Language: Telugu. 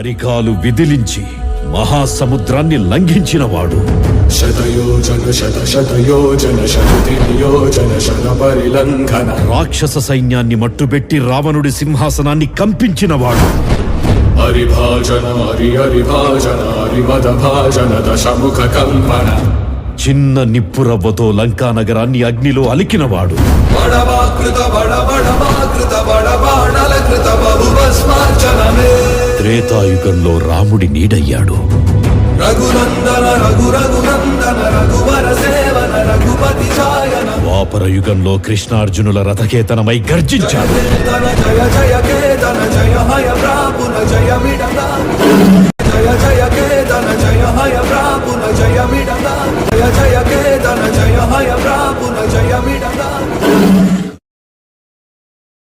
అరికాలు విదిలించి మహాసముద్రాన్ని లంఘించినవాడు. శతయోజన శత శతయోజన శతయోజన శత పరిలంఘన. రాక్షస సైన్యాన్ని మట్టుబెట్టి రావణుడి సింహాసనాన్ని కంపించినవాడు. హరిభాజన హరి హరిభాజన హరిమద భాజన దశముఖ కంపన. చిన్న నిప్పురవ్వతో లంకా నగరాన్ని అగ్నిలో అలికినవాడు. బడ త్రేతాయుగంలో రాముడి నీడయ్యాడు. ద్వాపర యుగంలో కృష్ణార్జునుల రథకేతనమై గర్జించాడు.